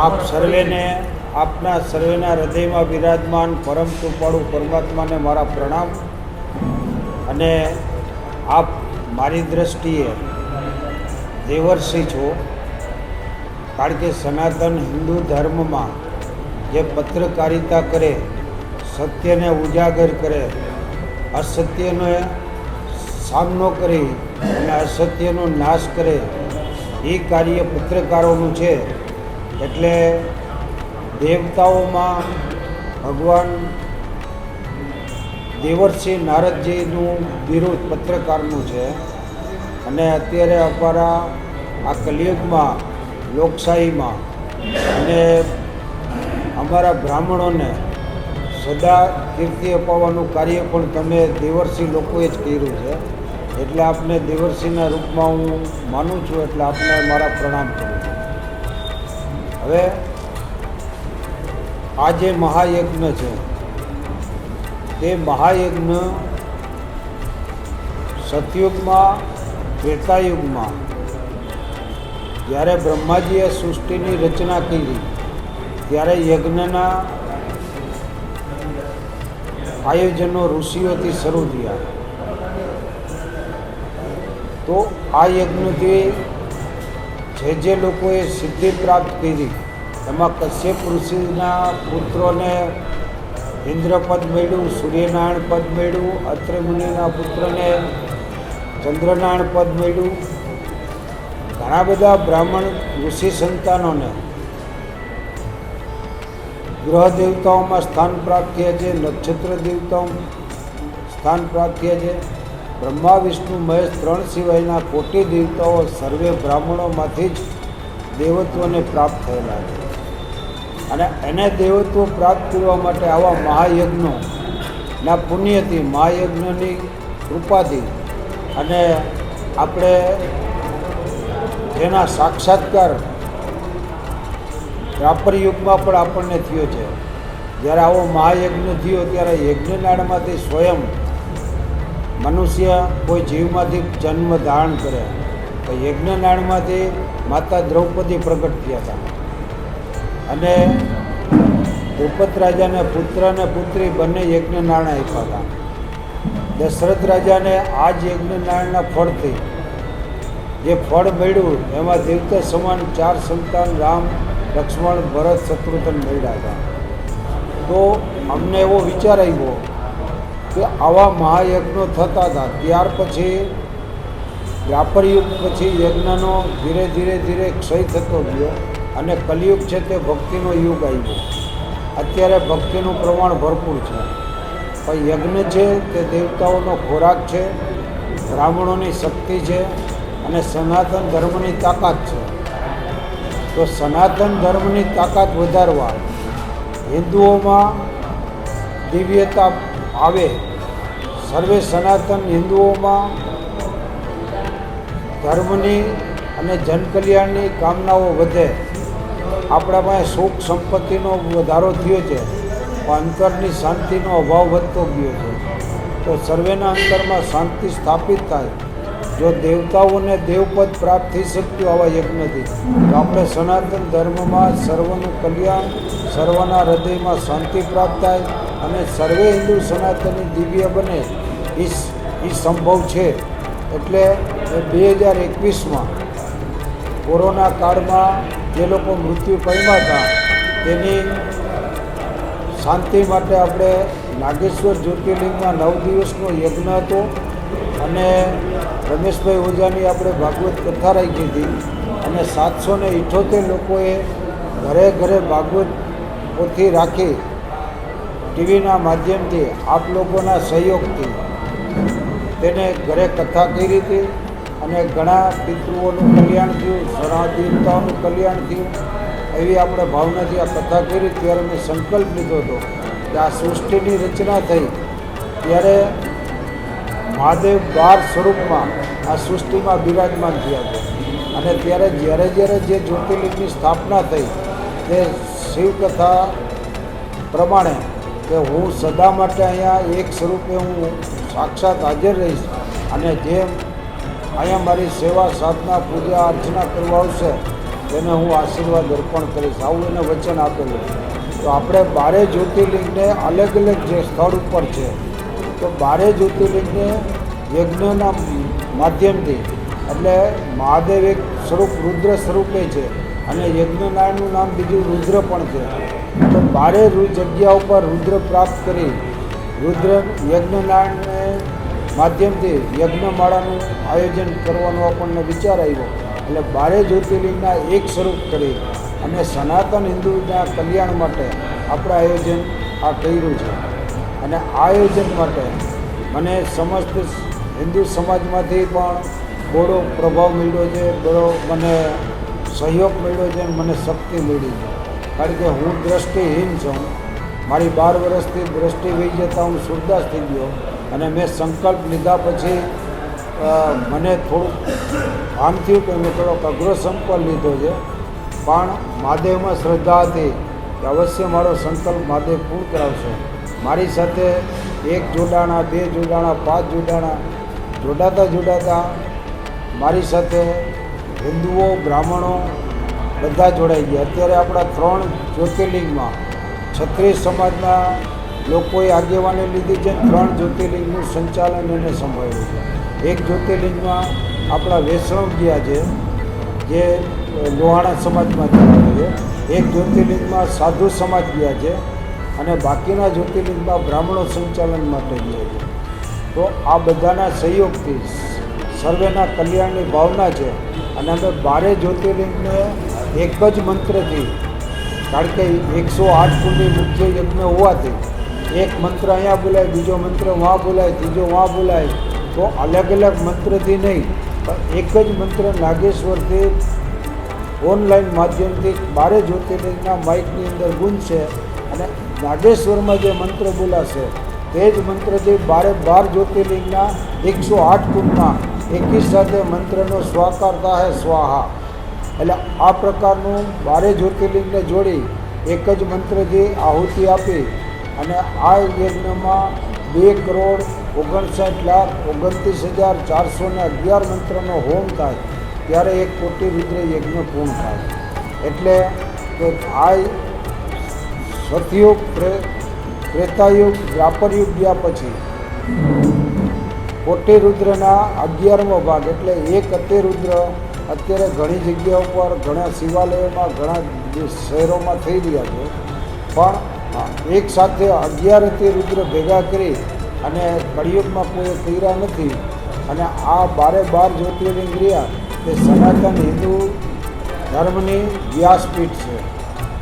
આપ સર્વેને, આપના સર્વેના હૃદયમાં વિરાજમાન પરમ કૃપાળુ પરમાત્માને મારા પ્રણામ. અને આપ મારી દ્રષ્ટિએ દેવર્ષિ છો, કારણ કે સનાતન હિન્દુ ધર્મમાં જે પત્રકારિતા કરે, સત્યને ઉજાગર કરે, અસત્યનો સામનો કરી અને અસત્યનો નાશ કરે, એ કાર્ય પત્રકારોનું છે. એટલે દેવતાઓમાં ભગવાન દેવર્ષિ નારદજીનું બિરુદ પત્રકારનું છે. અને અત્યારે અમારા આ કલિયુગમાં, લોકશાહીમાં અને અમારા બ્રાહ્મણોને સદા કીર્તિ અપાવવાનું કાર્ય પણ તમે દેવર્ષિ લોકોએ જ કર્યું છે. એટલે આપને દેવર્ષિના રૂપમાં હું માનું છું, એટલે આપને મારા પ્રણામ કરું છું. હવે આ જે મહાયજ્ઞ છે, તે મહાયજ્ઞ સતયુગમાં, ત્રેતાયુગમાં, જ્યારે બ્રહ્માજીએ સૃષ્ટિની રચના કરી, ત્યારે યજ્ઞના આયોજનો ઋષિઓથી શરૂ થયા. તો આ યજ્ઞથી જે જે લોકોએ સિદ્ધિ પ્રાપ્ત કરી, એમાં કશ્યપ ઋષિના પુત્રોને ઇન્દ્રપદ મળ્યું, સૂર્યનારાયણ પદ મળ્યું અત્રે મુનિના પુત્રને ચંદ્રનારાયણ પદ મળ્યું. ઘણા બધા બ્રાહ્મણ ઋષિ સંતાનોને ગ્રહ દેવતાઓમાં સ્થાન પ્રાપ્ત થયા છે, નક્ષત્ર દેવતાઓ સ્થાન પ્રાપ્ત થયા છે. બ્રહ્મા, વિષ્ણુ, મહેશ ત્રણ સિવાયના કોટી દેવતાઓ સર્વે બ્રાહ્મણોમાંથી જ દેવત્વને પ્રાપ્ત થયેલા છે. અને એને દેવત્વ પ્રાપ્ત કરવા માટે આવા મહાયજ્ઞો, ના પુણ્યથી મહાયજ્ઞની કૃપાથી અને આપણે જેના સાક્ષાત્કાર દ્વાપર યુગમાં પણ આપણને થયો છે. જ્યારે આવો મહાયજ્ઞ થયો, ત્યારે યજ્ઞનાળમાંથી સ્વયં મનુષ્ય કોઈ જીવમાંથી જન્મ ધારણ કરે. તો યજ્ઞનાળમાંથી માતા દ્રૌપદી પ્રગટ થયા હતા. અને દ્રુપદ રાજાને પુત્ર અને પુત્રી બંને યજ્ઞનારાયણ આપ્યા હતા. દશરથ રાજાને આ જ યજ્ઞનારાયણના ફળથી જે ફળ મળ્યું, એમાં દેવતા સમાન ચાર સંતાન રામ, લક્ષ્મણ, ભરત, શત્રુઘ્ન મળ્યા હતા. તો અમને એવો વિચાર આવ્યો કે આવા મહાયજ્ઞો થતા હતા. ત્યાર પછી વ્યાપરયુગ પછી યજ્ઞનો ધીરે ધીરે ધીરે ક્ષય થતો ગયો અને કલિયુગ છે તે ભક્તિનો યુગ આવ્યો. અત્યારે ભક્તિનું પ્રમાણ ભરપૂર છે. પણ યજ્ઞ છે તે દેવતાઓનો ખોરાક છે, બ્રાહ્મણોની શક્તિ છે અને સનાતન ધર્મની તાકાત છે. તો સનાતન ધર્મની તાકાત વધારવા હિન્દુઓમાં દિવ્યતા આવે. સર્વે સનાતન હિન્દુઓમાં ધર્મની અને જનકલ્યાણની કામનાઓ વધે. આપણા પાસે સુખ સંપત્તિનો વધારો થયો છે, પણ અંતરની શાંતિનો અભાવ વધતો ગયો છે. તો સર્વેના અંતરમાં શાંતિ સ્થાપિત થાય. જો દેવતાઓને દેવપદ પ્રાપ્ત થઈ શક્યું આવા યજ્ઞથી, તો આપણે સનાતન ધર્મમાં સર્વનું કલ્યાણ, સર્વના હૃદયમાં શાંતિ પ્રાપ્ત થાય અને સર્વે હિન્દુ સનાતની દિવ્ય બને એ એ સંભવ છે. એટલે બે હજાર એકવીસમાં કોરોના કાળમાં જે લોકો મૃત્યુ પામ્યા હતા, તેની શાંતિ માટે આપણે નાગેશ્વર જ્યોતિર્લિંગમાં નવ દિવસનો યજ્ઞ હતો અને રમેશભાઈ ઓઝાની આપણે ભાગવત કથા રાખી હતી અને સાતસો ને ઇઠોતેર લોકોએ ઘરે ઘરે ભાગવત પોથી રાખી ટીવીના માધ્યમથી આપ લોકોના સહયોગથી તેને ઘરે કથા કરી હતી અને ઘણા પિતૃઓનું કલ્યાણ થયું સણા દેવતાઓનું કલ્યાણ થયું. એવી આપણે ભાવનાથી આ કથા કરી ત્યારે મેં સંકલ્પ લીધો હતો કે આ સૃષ્ટિની રચના થઈ ત્યારે મહાદેવ બાર સ્વરૂપમાં આ સૃષ્ટિમાં બિરાજમાન થયા છે. અને ત્યારે જ્યારે જ્યારે જે જ્યોતિર્લિંગની સ્થાપના થઈ તે શિવકથા પ્રમાણે કે હું સદા માટે અહીંયા એક સ્વરૂપે હું સાક્ષાત હાજર રહીશ અને જે અહીંયા મારી સેવા, સાધના, પૂજા, અર્ચના કરવા આવશે, તેને હું આશીર્વાદ અર્પણ કરીશ. આવું એને વચન આપેલું તો આપણે બારે જ્યોતિર્લિંગને અલગ અલગ જે સ્થળ ઉપર છે, તો બારે જ્યોતિર્લિંગને યજ્ઞના માધ્યમથી, એટલે મહાદેવ એક સ્વરૂપ, રુદ્ર સ્વરૂપે છે અને યજ્ઞનારાયણનું નામ બીજું રુદ્ર પણ છે. તો બારે જગ્યા ઉપર રુદ્ર પ્રાપ્ત કરી રુદ્ર યજ્ઞનારાયણને માધ્યમથી યજ્ઞમાળાનું આયોજન કરવાનો આપણને વિચાર આવ્યો. એટલે બારે જ્યોતિર્લિંગના એક સ્વરૂપ કરી અને સનાતન હિન્દુના કલ્યાણ માટે આપણે આયોજન આ કર્યું છે. અને આયોજન માટે મને સમસ્ત હિન્દુ સમાજમાંથી પણ બહોળો પ્રભાવ મળ્યો છે બહુ મને સહયોગ મળ્યો છે મને શક્તિ મળી છે. કારણ કે હું દ્રષ્ટિહીન છું. મારી બાર વર્ષથી દ્રષ્ટિ વહી જતાં હું સુરદાસ થઈ ગયો અને મેં સંકલ્પ લીધા પછી મને થોડુંક આમ થયું કે મેં થોડોક અઘરો સંકલ્પ લીધો છે. પણ મહાદેવમાં શ્રદ્ધા હતી કે અવશ્ય મારો સંકલ્પ મહાદેવ પૂર્ણ કરાવશે. મારી સાથે એક જોડાણા, બે જોડાણા, પાંચ જોડાણા, જોડાતા જોડાતા મારી સાથે હિન્દુઓ, બ્રાહ્મણો બધા જોડાઈ ગયા. અત્યારે આપણા ત્રણ જ્યોતિર્લિંગમાં છત્રીસ સમાજના લોકોએ આગેવાની લીધી છે. ત્રણ જ્યોતિર્લિંગનું સંચાલન એને સંભાળ્યું છે. એક જ્યોતિર્લિંગમાં આપણા વૈષ્ણવ ગયા છે, જે લોહાણા સમાજમાં જોડાય છે. એક જ્યોતિર્લિંગમાં સાધુ સમાજ ગયા છે અને બાકીના જ્યોતિર્લિંગમાં બ્રાહ્મણો સંચાલન માટે ગયા છે. તો આ બધાના સહયોગથી સર્વેના કલ્યાણની ભાવના છે અને અમે બારે જ્યોતિર્લિંગને એક જ મંત્રથી. કારણ કે એકસો આઠ કુંડી મુખ્ય યજ્ઞ હોવાથી એક મંત્ર અહીંયા બોલાય, બીજો મંત્ર વાં બોલાય, ત્રીજો વાં બોલાય, તો અલગ અલગ મંત્રથી નહીં, પણ એક જ મંત્ર નાગેશ્વરથી ઓનલાઈન માધ્યમથી બારે જ્યોતિર્લિંગના માઇકની અંદર ગુંજશે અને નાગેશ્વરમાં જે મંત્ર બોલાશે, તે જ મંત્રથી બારે બાર જ્યોતિર્લિંગના એકસો આઠ કુંડમાં એકી સાથે મંત્રનો સ્વાકાર થાય, સ્વાહા. એટલે આ પ્રકારનું બારે જ્યોતિર્લિંગને જોડી એક જ મંત્રથી આહુતિ આપી અને આ યજ્ઞમાં બે કરોડ ઓગણસાઠ લાખ ઓગણત્રીસ હજાર ચારસો ને અગિયાર મંત્રનો હોમ થાય, ત્યારે એક કોટી રુદ્ર યજ્ઞ પૂર્ણ થાય. એટલે કે આ સતયુગ ત્રેતાયુગ દ્વાપરયુગ ગયા પછી કોટી રુદ્રના અગિયારમો ભાગ એટલે એક અતિરુદ્ર અત્યારે ઘણી જગ્યાઓ પર ઘણા શિવાલયોમાં, ઘણા શહેરોમાં થઈ રહ્યા છે. પણ એક સાથે અગિયાર રુદ્ર ભેગા કરી અને કળિયુગમાં કોઈ કર્યા નથી અને આ બારે બાર જ્યોતિર્લિંગ રહ્યા, તે સનાતન હિન્દુ ધર્મની વ્યાસપીઠ છે.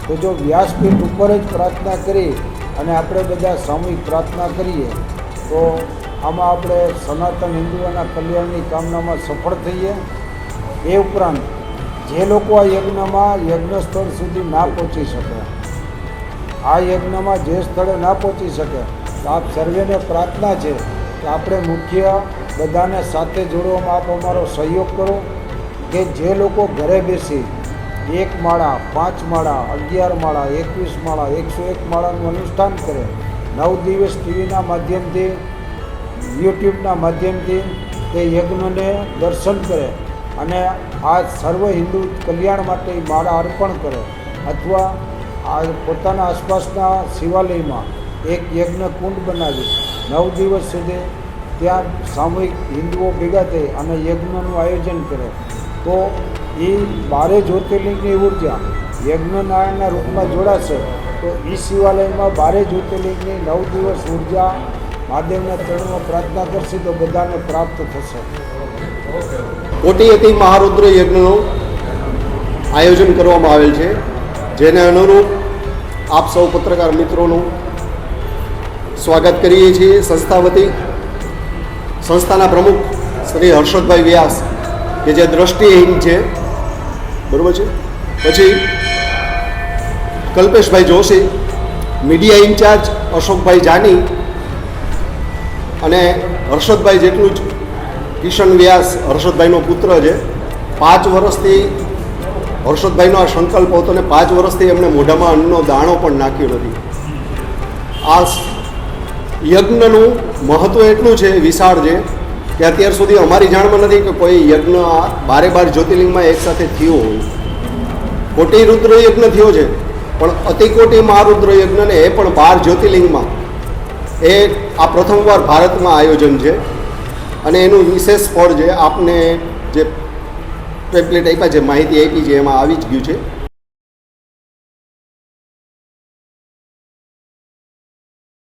તો જો વ્યાસપીઠ ઉપર જ પ્રાર્થના કરી અને આપણે બધા સામૂહિક પ્રાર્થના કરીએ, તો આમાં આપણે સનાતન હિન્દુઓના કલ્યાણની કામનામાં સફળ થઈએ. એ ઉપરાંત જે લોકો આ યજ્ઞમાં યજ્ઞ સ્થળ સુધી ના પહોંચી શકે, આ યજ્ઞમાં જે સ્થળે ના પહોંચી શકે આપ સર્વેને પ્રાર્થના છે કે આપણે મુખ્ય બધાને સાથે જોડવામાં આપ અમારો સહયોગ કરો, કે જે લોકો ઘરે બેસી એક માળા, પાંચ માળા, અગિયાર માળા, એકવીસ માળા, એકસો એક માળાનું અનુષ્ઠાન કરે, નવ દિવસ ટીવીના માધ્યમથી, યુટ્યુબના માધ્યમથી તે યજ્ઞને દર્શન કરે અને આ સર્વ હિન્દુ કલ્યાણ માટે માળા અર્પણ કરે અથવા આ પોતાના આસપાસના શિવાલયમાં એક યજ્ઞ કુંડ બનાવી. નવ દિવસ સુધી ત્યાં સામૂહિક હિન્દુઓ ભેગા થઈ અને યજ્ઞનું આયોજન કરે. તો એ બારે જ્યોતિર્લિંગની ઊર્જા યજ્ઞનારાયણના રૂપમાં જોડાશે. તો એ શિવાલયમાં બારે જ્યોતિર્લિંગની નવ દિવસ ઊર્જા મહાદેવના ચરણમાં પ્રાર્થના કરશે તો બધાને પ્રાપ્ત થશે. કોટીયતી મહારુદ્ર યજ્ઞનું આયોજન કરવામાં આવેલ છે, જેને અનુરૂપ આપ સૌ પત્રકાર મિત્રોનું સ્વાગત કરીએ છીએ. સંસ્થા વતી સંસ્થાના પ્રમુખ શ્રી હર્ષદભાઈ વ્યાસ, કે જે દ્રષ્ટિહીન છે. બરાબર છે? પછી કલ્પેશભાઈ જોશી, મીડિયા ઇન્ચાર્જ અશોકભાઈ જાની અને હર્ષદભાઈ જેટલું જ કિશન વ્યાસ હર્ષદભાઈનો પુત્ર છે. પાંચ વર્ષથી હર્ષદભાઈનો આ સંકલ્પ હતો ને પાંચ વર્ષથી એમણે મોઢામાં અન્નનો દાણો પણ નાખ્યો નથી. આ યજ્ઞનું મહત્ત્વ એટલું છે, વિશાળ છે, કે અત્યાર સુધી અમારી જાણમાં નથી કે કોઈ યજ્ઞ બારે બાર જ્યોતિર્લિંગમાં એકસાથે થયો હોય. કોટી રુદ્ર યજ્ઞ થયો છે, પણ અતિકોટી મહારુદ્ર યજ્ઞને એ પણ બાર જ્યોતિર્લિંગમાં. એ આ પ્રથમવાર ભારતમાં આયોજન છે. અને એનું વિશેષ ફળ જે આપને જે પેમ્પલેટ આપ્યા છે, માહિતી આપી છે, એમાં આવી જ ગયું છે.